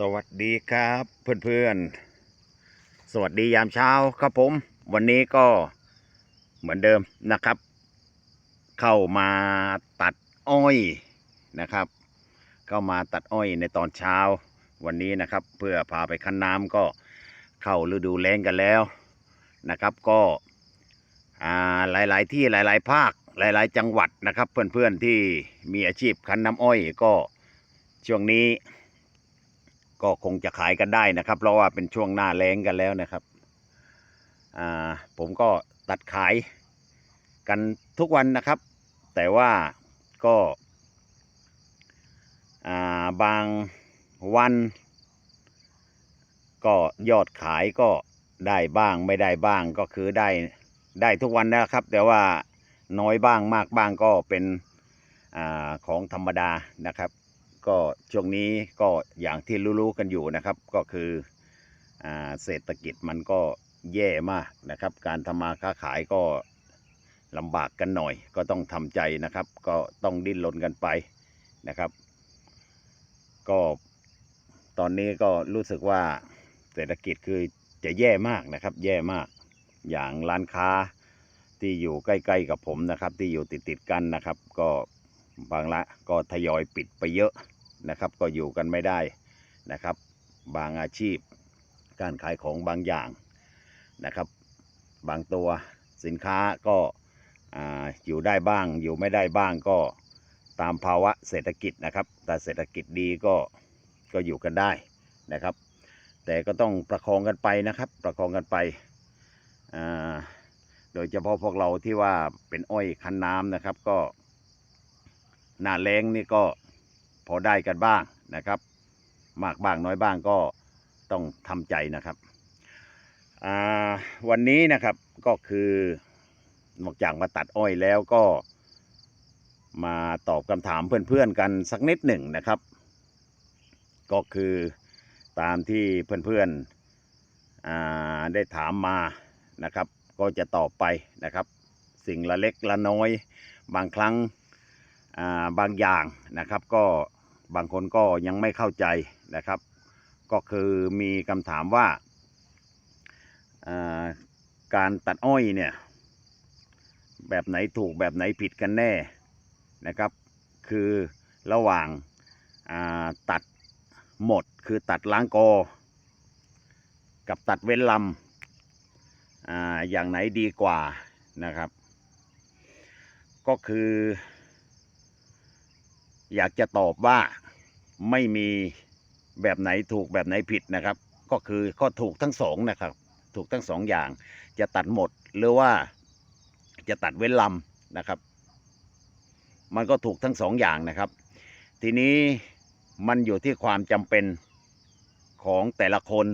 สวัสดีครับเพื่อนๆ สวัสดียามเช้าครับผม วันนี้ก็เหมือนเดิมนะครับ เข้ามาตัดอ้อยนะครับ เข้ามาตัดอ้อยในตอนเช้า วันนี้นะครับ เพื่อพาไปคั้นน้ำก็เข้าฤดูแล้งกันแล้วนะครับ ก็อ่าหลายๆที่หลาย ๆ ภาคหลาย ๆ จังหวัดนะครับ เพื่อนๆที่มีอาชีพคั้นน้ำอ้อยก็ช่วงนี้ ก็คงจะขายกันได้นะครับ เพราะว่าเป็นช่วงหน้าแล้งกันแล้วนะครับอ่าผมก็ตัดขายกันทุกวันนะครับ แต่ว่าก็อ่าบางวัน ก็ยอดขายก็ได้บ้างไม่ได้บ้างก็คือได้ได้ทุกวันนะครับ แต่ว่าน้อยบ้างมากบ้างก็เป็นอาของธรรมดานะครับ ก็ช่วงนี้ก็อย่างที่รู้ๆกันอยู่นะครับก็คืออเศรษฐกิจมันก็แย่มากนะครับ การทำมาค้าขายก็ลำบากกันหน่อย ก็ต้องทำใจนะครับ ก็ต้องดิ้นรนกันไปนะครับ ก็ตอนนี้ก็รู้สึกว่าเศรษฐกิจคือจะแย่มากนะครับ แย่มากอย่างร้านค้าที่อยู่ใกล้ๆกับผมนะครับ ที่อยู่ติดๆกันนะครับ ก็บางละก็ทยอยปิดไปเยอะ นะครับ ก็อยู่กันไม่ได้นะครับ บางอาชีพ การขายของบางอย่างนะครับ บางตัวสินค้าก็ออยู่ได้บ้างอยู่ไม่ได้บ้างก็ตามภาวะเศรษฐกิจนะครับแต่เศรษฐกิจดีก็ก็อยู่กันได้นะครับ แต่ก็ต้องประคองกันไปนะครับ ประคองกันไปโดยเฉพาะพวกเราที่ว่าเป็นอ้อยคันน้ำนะครับ ก็หน้าแรงนี่ก็ พอได้กันบ้างนะครับ มากบ้างน้อยบ้างก็ต้องทำใจนะครับวันนี้นะครับก็คือนอกจากมาตัดอ้อยแล้วก็มาตอบคำถามเพื่อนๆกันสักนิดหนึ่งนะครับ ก็คือตามที่เพื่อนๆได้ถามมานะครับ ก็จะตอบไปนะครับ สิ่งละเล็กละน้อย บางครั้งบางอย่างนะครับ ก็ บางคนก็ยังไม่เข้าใจนะครับ ก็คือมีคำถามว่าาการตัดอ้อยเนี่ยแบบไหนถูกแบบไหนผิดกันแน่นะครับ คือระหว่างาตัดหมดคือตัดล้างกอ กับตัดเว้นลำออย่างไหนดีกว่านะครับ ก็คือ อยากจะตอบว่าไม่มีแบบไหนถูกแบบไหนผิดนะครับ ก็คือก็ถูกทั้งสองนะครับ ถูกทั้งสองอย่าง จะตัดหมดหรือว่าจะตัดเว้นลำนะครับ มันก็ถูกทั้งสองอย่างนะครับ ทีนี้มันอยู่ที่ความจำเป็นของแต่ละคน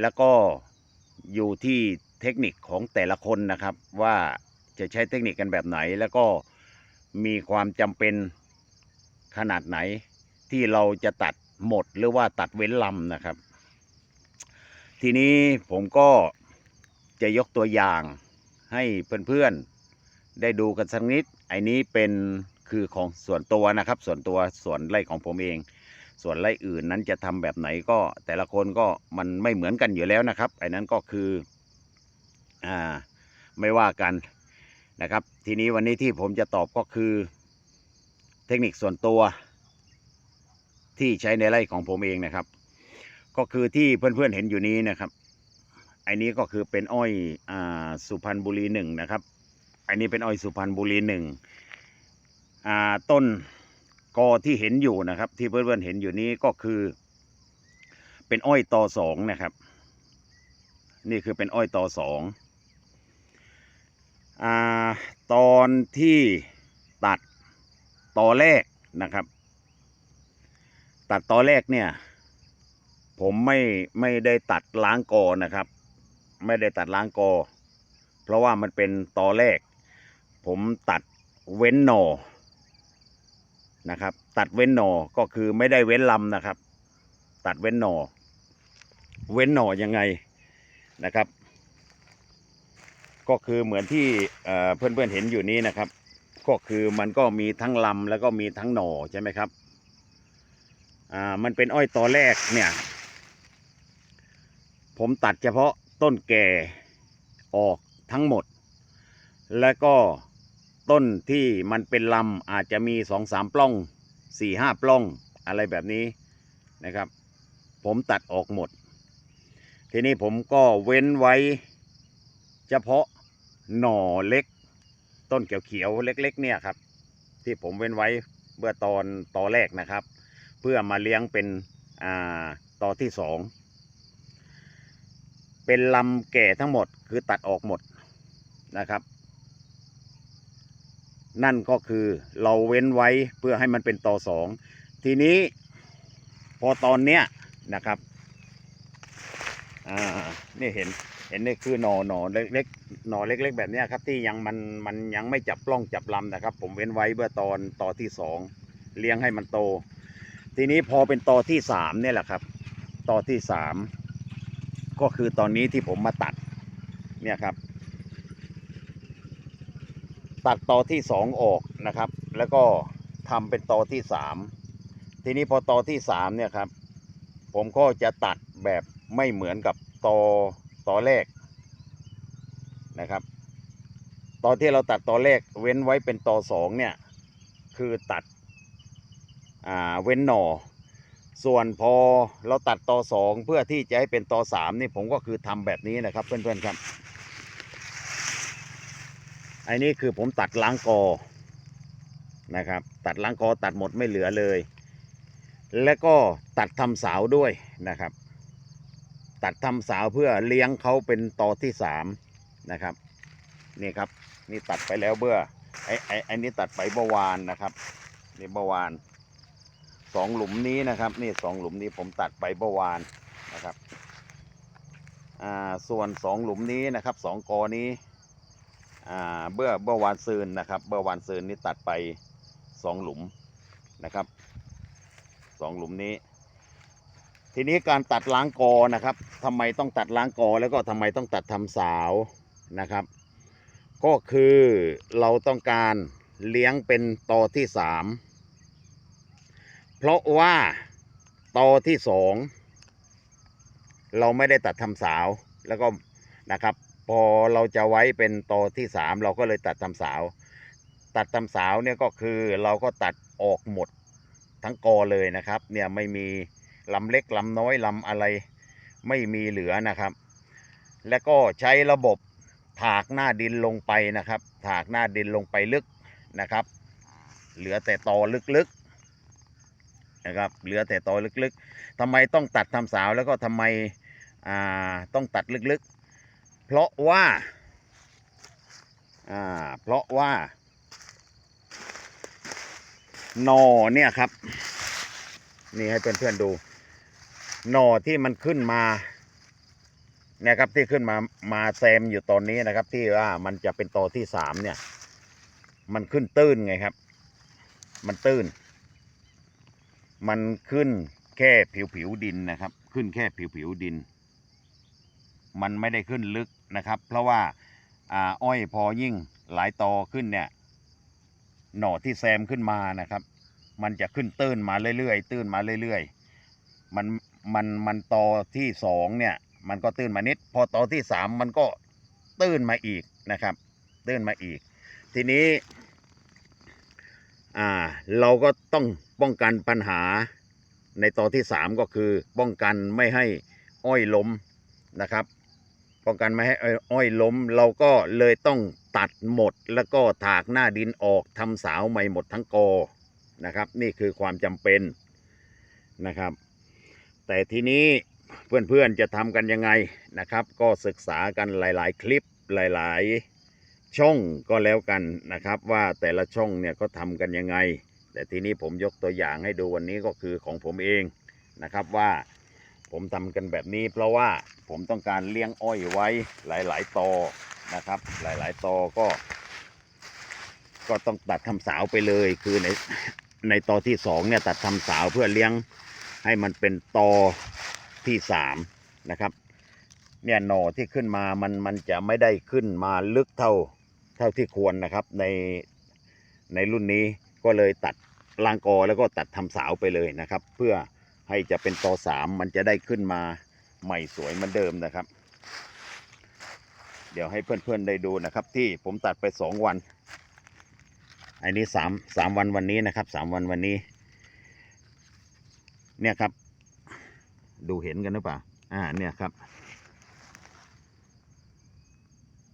แล้วก็อยู่ที่เทคนิคของแต่ละคนนะครับ ว่าจะใช้เทคนิคกันแบบไหน แล้วก็มีความจำเป็น ขนาดไหนที่เราจะตัดหมดหรือว่าตัดเว้นลำนะครับ ทีนี้ผมก็จะยกตัวอย่างให้เพื่อนๆ ได้ดูกันสักนิดไอ้นี้เป็นคือของส่วนตัวนะครับ ส่วนตัวส่วนไร่ของผมเอง ส่วนไร่อื่นนั้นจะทำแบบไหนก็แต่ละคนก็มันไม่เหมือนกันอยู่แล้วนะครับไอ้นั้นก็คืออ่าไม่ว่ากันนะครับ ทีนี้วันนี้ที่ผมจะตอบก็คือ เทคนิคส่วนตัวที่ใช้ในไร่ของผมเองนะครับ ก็คือที่เพื่อนๆเห็นอยู่นี้นะครับไอ้นี้ก็คือเป็นอ้อยอสุพรรณบุรีหนึ่งนะครับอันนี้เป็นอ้อยสุพรรณบุรีหนึ่งต้นกอที่เห็นอยู่นะครับ ที่เพื่อนๆเห็นอยู่นี้ก็คือ เป็นอ้อยตอสองนะครับ นี่คือเป็นอ้อยตอสองอตอนที่ ตอแรกนะครับ ตัดตอแรกเนี่ย ผมไม่ไม่ได้ตัดล้างกอนะครับ ไม่ได้ตัดล้างกอ เพราะว่ามันเป็นตอแรก ผมตัดเว้นหนอนะครับ ตัดเว้นหนอก็คือไม่ได้เว้นลำนะครับ ตัดเว้นหนอเว้นหนอยังไงนะครับ ก็คือเหมือนที่เอ่อเพื่อนๆเห็นอยู่นี้นะครับ ก็คือมันก็มีทั้งลำแล้วก็มีทั้งหน่อใช่ไหมครับ อ่า มันเป็นอ้อยตอแรกเนี่ย ผมตัดเฉพาะต้นแก่ออกทั้งหมด แล้วก็ต้นที่มันเป็นลำอาจจะมีสองสามปล้องสี่ห้าปล้องอะไรแบบนี้นะครับ ผมตัดออกหมด ทีนี้ผมก็เว้นไว้เฉพาะหน่อเล็ก ต้นเขียวๆเล็ก ๆ เนี่ยครับ ที่ผมเว้นไว้เมื่อตอนตอแรกนะครับ เพื่อมาเลี้ยงเป็นอ่าตอที่สองเป็นลำแก่ทั้งหมดคือตัดออกหมดนะครับ นั่นก็คือเราเว้นไว้เพื่อให้มันเป็นตอสองทีนี้พอตอนเนี้ยนะครับ อ่า นี่เห็น เห็นนี่คือหนอหนอเล็กๆหนอเล็ก ๆ แบบนี้ครับ ที่ยังมันมันยังไม่จับปล้องจับลำนะครับ ผมเว้นไว้เมื่อตอนต่อที่สองเลี้ยงให้มันโต ทีนี้พอเป็นต่อที่สามเนี่ยแหละครับต่อที่สามก็คือตอนนี้ที่ผมมาตัดเนี่ยครับ ตัดต่อที่สองออกนะครับ แล้วก็ทำเป็นต่อที่สามทีนี้พอต่อที่สามเนี่ยครับ ผมก็จะตัดแบบไม่เหมือนกับต่อ ตอแรกนะครับตอนที่เราตัดตอแรกเว้นไว้เป็นตอสองเนี่ยคือตัดอ่าเว้นหน่อ ส่วนพอเราตัดตอสองเพื่อที่จะให้เป็นตอสามนี่ผมก็คือทำแบบนี้นะครับเพื่อนๆครับไอ้นี่คือผมตัดล้างกอนะครับ ตัดล้างกอตัดหมดไม่เหลือเลย แล้วก็ตัดทำสาวด้วยนะครับ ตัดทำสาวเพื่อเลี้ยงเขาเป็นตอที่สามนะครับ นี่ครับ นี่ตัดไปแล้วเบื่อไอ้ไอ้ไอ้นี่ตัดไปเมื่อวานนะครับนี่เมื่อวานสองหลุมนี้นะครับ นี่สองหลุมนี้ผมตัดไปเมื่อวานนะครับอ่าส่วนสองหลุมนี้นะครับสองกอนี้อ่าเบื่อเมื่อวานซืนนะครับเมื่อวานซืนนี่ตัดไปสองหลุมนะครับสองหลุมนี้ ทีนี้การตัดล้างกอนะครับทำไมต้องตัดล้างกอ แล้วก็ทำไมต้องตัดทำสาวนะครับ ก็คือเราต้องการเลี้ยงเป็นตอที่สามเพราะว่าตอที่สองเราไม่ได้ตัดทำสาวแล้วก็นะครับ พอเราจะไว้เป็นตอที่สามเราก็เลยตัดทำสาว ตัดทำสาวเนี่ยก็คือเราก็ตัดออกหมดทั้งกอเลยนะครับ เนี่ยไม่มี ลำเล็กลำน้อยลำอะไรไม่มีเหลือนะครับ แล้วก็ใช้ระบบถากหน้าดินลงไปนะครับ ถากหน้าดินลงไปลึกนะครับ เหลือแต่ตอลึกๆนะครับเหลือแต่ตอลึกๆทำไมต้องตัดทำสาวแล้วก็ทำไมต้องตัดลึกๆ เพราะว่าอ่าเพราะว่าหนอเนี่ยครับ นี่ให้เพื่อนๆดู หนอที่มันขึ้นมาเนี่ยครับที่ขึ้นมามาแซมอยู่ตอนนี้นะครับ ที่ว่ามันจะเป็นตอที่สามเนี่ย มันขึ้นตื้นไงครับ มันตื้น มันขึ้นแค่ผิวผิวดินนะครับ ขึ้นแค่ผิวผิวดิน มันไม่ได้ขึ้นลึกนะครับ เพราะว่าอ่าอ้อยพอยิ่งหลายตอขึ้นเนี่ย หน่อที่แซมขึ้นมานะครับ มันจะขึ้นตื้นมาเรื่อยๆตื้นมาเรื่อยๆ มัน มันมันตอที่สองเนี่ย มันก็ตื้นมานิด พอตอที่สามมันก็ตื้นมาอีกนะครับ ตื้นมาอีก ทีนี้อ่าเราก็ต้องป้องกันปัญหาในตอที่สามก็คือป้องกันไม่ให้อ้อยล้มนะครับ ป้องกันไม่ให้อ้อยอ้อยล้ม เราก็เลยต้องตัดหมดแล้วก็ถากหน้าดินออกทำสาวใหม่หมดทั้งกอนะครับ นี่คือความจำเป็นนะครับ แต่ทีนี้เพื่อนๆจะทำกันยังไงนะครับ ก็ศึกษากันหลายๆ คลิปหลายๆ ช่องก็แล้วกันนะครับ ว่าแต่ละช่องเนี่ยก็ทำกันยังไง แต่ทีนี้ผมยกตัวอย่างให้ดูวันนี้ก็คือของผมเองนะครับว่าผมทำกันแบบนี้ เพราะว่าผมต้องการเลี้ยงอ้อยไว้หลาย ๆตอนะครับ หลายๆตอก็ ก็ต้องตัดทำสาวไปเลย คือในในตอที่สองเนี่ยตัดทำสาวเพื่อเลี้ยง ให้มันเป็นตอที่สามนะครับเนี่ยหน่อที่ขึ้นมามันมันจะไม่ได้ขึ้นมาลึกเท่าเท่าที่ควรนะครับในในรุ่นนี้ก็เลยตัดลางกอแล้วก็ตัดทำสาวไปเลยนะครับ เพื่อให้จะเป็นตอสามมันจะได้ขึ้นมาใหม่สวยเหมือนเดิมนะครับ เดี๋ยวให้เพื่อนๆได้ดูนะครับ ที่ผมตัดไปสองวัน อันนี้สามสามวันวันนี้นะครับสามวันวันนี้ เนี่ยครับ ดูเห็นกันหรือเปล่าอ่าเนี่ยครับ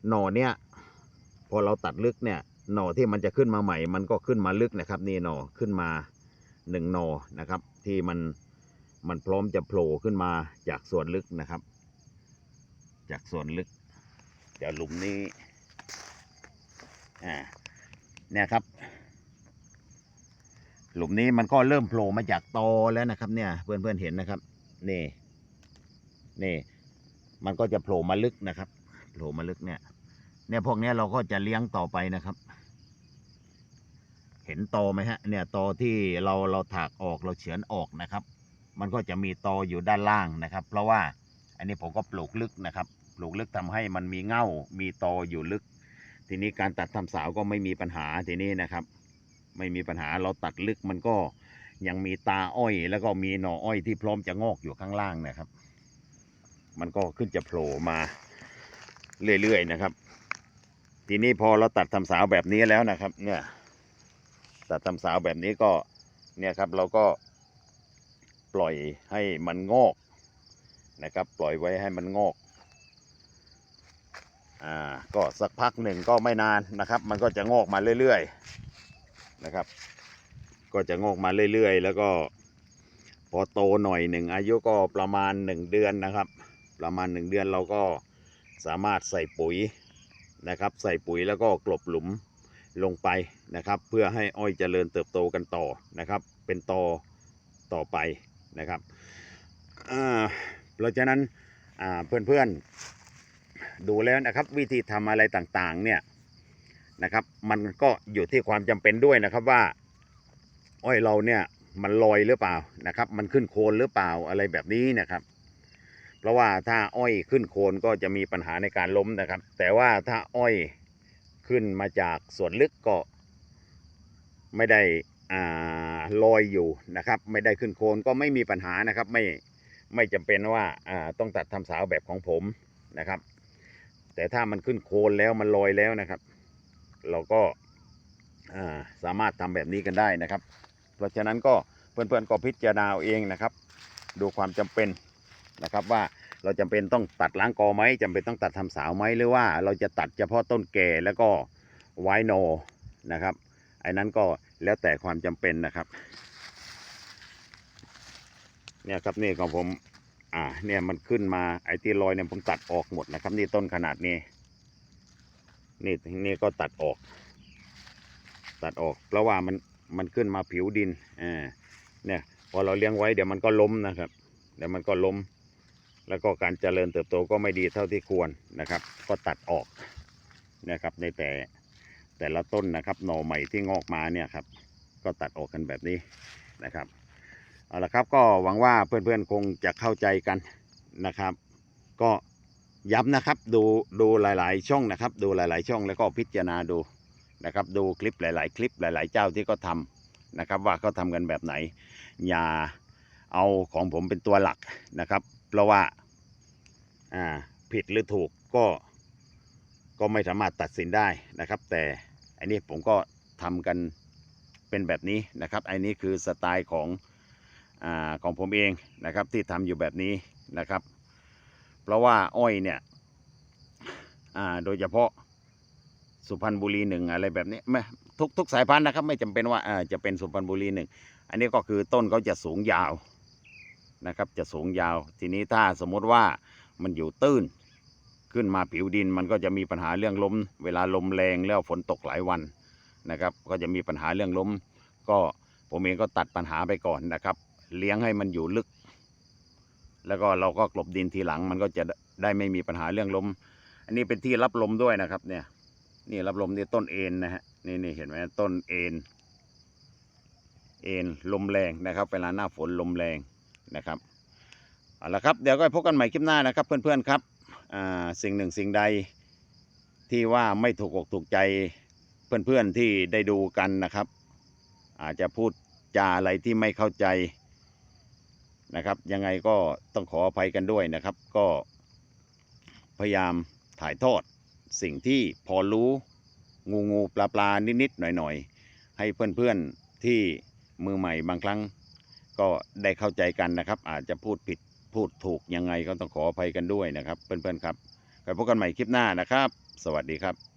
หน่อเนี่ย พอเราตัดลึกเนี่ย หน่อที่มันจะขึ้นมาใหม่ มันก็ขึ้นมาลึกนะครับ นี่หน่อขึ้นมาหนึ่งหน่อนะครับ ที่มันมันพร้อมจะโผล่ขึ้นมาจากส่วนลึกนะครับ จากส่วนลึกเดี๋ยวหลุมนี้อ่าเนี่ยครับ หลุมนี้มันก็เริ่มโผล่มาจากตอแล้วนะครับ เนี่ย เพื่อนๆเห็นนะครับ นี่ นี่ มันก็จะโผล่มาลึกนะครับ โผล่มาลึกเนี่ย เนี่ยพวกนี้เราก็จะเลี้ยงต่อไปนะครับ เห็นตอไหมฮะ เนี่ยตอที่เราเราถากออกเราเฉือนออกนะครับ มันก็จะมีตออยู่ด้านล่างนะครับ เพราะว่าอันนี้ผมก็ปลูกลึกนะครับ ปลูกลึกทำให้มันมีเง่า มีตออยู่ลึก ทีนี้การตัดทำสาวก็ไม่มีปัญหาทีนี้นะครับ ไม่มีปัญหาเราตัดลึกมันก็ยังมีตาอ้อย แล้วก็มีหน่ออ้อยที่พร้อมจะงอกอยู่ข้างล่างนะครับ มันก็ขึ้นจะโผล่มาเรื่อยๆนะครับ ทีนี้พอเราตัดทำสาวแบบนี้แล้วนะครับ เนี่ย ตัดทำสาวแบบนี้ก็เนี่ยครับเราก็ปล่อยให้มันงอกนะครับ ปล่อยไว้ให้มันงอกอ่าก็สักพักหนึ่งก็ไม่นานนะครับ มันก็จะงอกมาเรื่อยๆ นะครับ ก็จะงอกมาเรื่อยๆ แล้วก็พอโตหน่อยหนึ่งอายุก็ประมาณหนึ่งเดือนนะครับ ประมาณหนึ่งเดือนเราก็สามารถใส่ปุ๋ยนะครับ ใส่ปุ๋ยแล้วก็กลบหลุมลงไปนะครับ เพื่อให้อ้อยเจริญเติบโตกันต่อนะครับ เป็นตอต่อไปนะครับเพราะฉะนั้นเพื่อนๆดูแล้วนะครับวิธีทำอะไรต่างๆเนี่ย นะครับ มันก็อยู่ที่ความจำเป็นด้วยนะครับว่า อ้อยเราเนี่ยมันลอยหรือเปล่านะครับ มันขึ้นโคนหรือเปล่าอะไรแบบนี้นะครับ เพราะว่าถ้าอ้อยขึ้นโคนก็จะมีปัญหาในการล้มนะครับ แต่ว่าถ้าอ้อยขึ้นมาจากส่วนลึกก็ไม่ได้อ่าลอยอยู่นะครับ ไม่ได้ขึ้นโคนก็ไม่มีปัญหานะครับ ไม่ไม่จำเป็นว่าอ่าต้องตัดทำสาวแบบของผมนะครับ แต่ถ้ามันขึ้นโคนแล้วมันลอยแล้วนะครับ เราก็สามารถทำแบบนี้กันได้นะครับ เพราะฉะนั้นก็เพื่อนๆก็พิจารณาเองนะครับ ดูความจำเป็นนะครับว่าเราจำเป็นต้องตัดล้างกอไหมจำเป็นต้องตัดทำสาวไหมหรือว่าเราจะตัดเฉพาะต้นแก่แล้วก็ไว้โนนะครับไอ้นั้นก็แล้วแต่ความจำเป็นนะครับเนี่ยครับนี่ของผมอ่าเนี่ยมันขึ้นมาไอ้ที่ลอยเนี่ยผมตัดออกหมดนะครับ นี่ต้นขนาดนี้ นี่นี่ก็ตัดออก ตัดออกเพราะว่ามันมันขึ้นมาผิวดินอ่าเนี่ยพอเราเลี้ยงไว้เดี๋ยวมันก็ล้มนะครับ เดี๋ยวมันก็ล้ม แล้วก็การเจริญเติบโตก็ไม่ดีเท่าที่ควรนะครับ ก็ตัดออกนะครับในแต่แต่ละต้นนะครับหน่อใหม่ที่งอกมาเนี่ยครับ ก็ตัดออกกันแบบนี้นะครับเอาละครับก็หวังว่าเพื่อนๆคงจะเข้าใจกันนะครับ ก็ ย้ำนะครับดูดูหลาย ๆ ช่องนะครับ ดูหลาย ๆ ช่องแล้วก็พิจารณาดูนะครับ ดูคลิปหลาย ๆ คลิปหลาย ๆ เจ้าที่เขาทำนะครับ ว่าเขาทำกันแบบไหน อย่าเอาของผมเป็นตัวหลักนะครับ เพราะว่าอ่าผิดหรือถูกก็ก็ไม่สามารถตัดสินได้นะครับ แต่อันนี้ผมก็ทำกันเป็นแบบนี้นะครับอันนี้คือสไตล์ของอาของผมเองนะครับที่ทำอยู่แบบนี้นะครับ เพราะว่าอ้อยเนี่ยอ่าโดยเฉพาะสุพรรณบุรีหนึ่งอะไรแบบนี้ไม่ทุกทุกสายพันธุ์นะครับ ไม่จำเป็นว่าอ่าจะเป็นสุพรรณบุรีหนึ่งอันนี้ก็คือต้นเขาจะสูงยาวนะครับจะสูงยาว ทีนี้ถ้าสมมุติว่ามันอยู่ตื้นขึ้นมาผิวดิน มันก็จะมีปัญหาเรื่องล้ม เวลาลมแรงแล้วฝนตกหลายวันนะครับ ก็จะมีปัญหาเรื่องล้ม ก็ผมเองก็ตัดปัญหาไปก่อนนะครับ เลี้ยงให้มันอยู่ลึก แล้วก็เราก็กลบดินทีหลัง มันก็จะได้ไม่มีปัญหาเรื่องล้มอันนี้เป็นที่รับลมด้วยนะครับ เนี่ย นี่รับลมนี่ต้นเอ็นนะฮะนี่นี่เห็นไหมต้นเอ็นเอ็นลมแรงนะครับ เวลาหน้าฝนลมแรงนะครับเอาละครับ เดี๋ยวก็พบกันใหม่คลิปหน้านะครับ เพื่อนๆครับอ่าสิ่งหนึ่งสิ่งใดที่ว่าไม่ถูกอกถูกใจเพื่อนๆที่ได้ดูกันนะครับ อาจจะพูดจาอะไรที่ไม่เข้าใจ นะครับ ยังไงก็ต้องขออภัยกันด้วยนะครับ ก็พยายามถ่ายทอดสิ่งที่พอรู้งูงูปลาปลานิดๆหน่อยๆ ให้เพื่อนๆที่มือใหม่บางครั้ง ก็ได้เข้าใจกันนะครับ อาจจะพูดผิดพูดถูกยังไงก็ต้องขออภัยกันด้วยนะครับ เพื่อนๆครับไปพบกันใหม่คลิปหน้านะครับ สวัสดีครับ